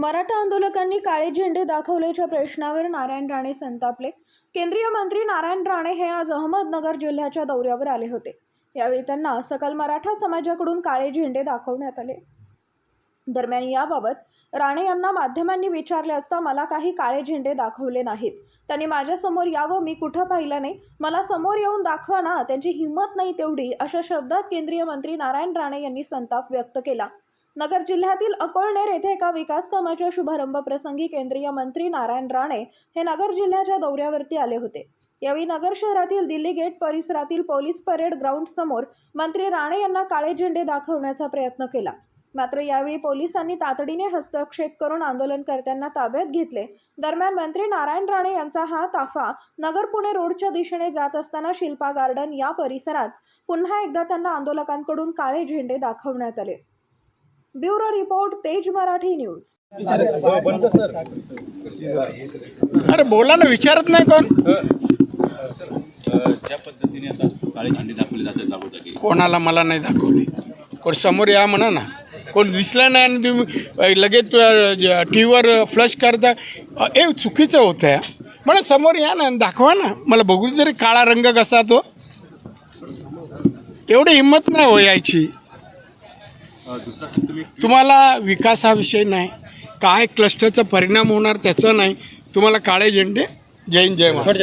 मराठा आंदोलकांनी काळे झेंडे दाखवल्याच्या प्रश्नावर नारायण राणे संतापले. केंद्रीय मंत्री नारायण राणे हे आज अहमदनगर जिल्ह्याच्या दौऱ्यावर आले होते. यावेळी त्यांना सकल मराठा समाजाकडून काळे झेंडे दाखवण्यात आले. दरम्यान याबाबत राणे यांना माध्यमांनी विचारले असता मला काही काळे झेंडे दाखवले नाहीत. त्यांनी माझ्यासमोर यावं मी कुठं पाहिलं नाही? मला समोर येऊन दाखवा ना त्यांची हिंमत नाही तेवढी अशा शब्दात केंद्रीय मंत्री नारायण राणे यांनी संताप व्यक्त केला. नगर जिल्ह्यातील अकोळनेर येथे एका विकास कामाच्या शुभारंभ प्रसंगी केंद्रीय मंत्री नारायण राणे हे नगर जिल्ह्याच्या दौऱ्यावरती आले होते. यावेळी नगर शहरातील दिल्ली गेट परिसरातील पोलीस परेड ग्राउंड समोर मंत्री राणे यांना काळे झेंडे दाखवण्याचा प्रयत्न केला. मात्र यावेळी पोलिसांनी तातडीने हस्तक्षेप करून आंदोलनकर्त्यांना ताब्यात घेतले. दरम्यान मंत्री नारायण राणे यांचा हा ताफा नगर पुणे रोडच्या दिशेने जात असताना शिल्पा गार्डन या परिसरात पुन्हा एकदा त्यांना आंदोलकांकडून काळे झेंडे दाखवण्यात आले. ब्युरो रिपोर्ट तेज मराठी न्यूज. अरे बोला ना विचारत नाही कोण? ज्या पद्धतीने आता जागोजागी कोणाला मला नाही दाखवली. कोण समोर या म्हणा ना. कोण दिसला नाही आणि तुम्ही लगेच टी व्हीवर फ्लश करता. ए चुकीचं होतं आहे म्हणा समोर या ना दाखवा ना. मला बघू तरी काळा रंग कसा तो. एवढी हिंमत नाही हो यायची. तुम्हाला विकास हा विषय नाही. काय क्लस्टरचा परिणाम होणार त्याचं नाही. तुम्हाला काळे झेंडे. जय हिंद, जय महाराज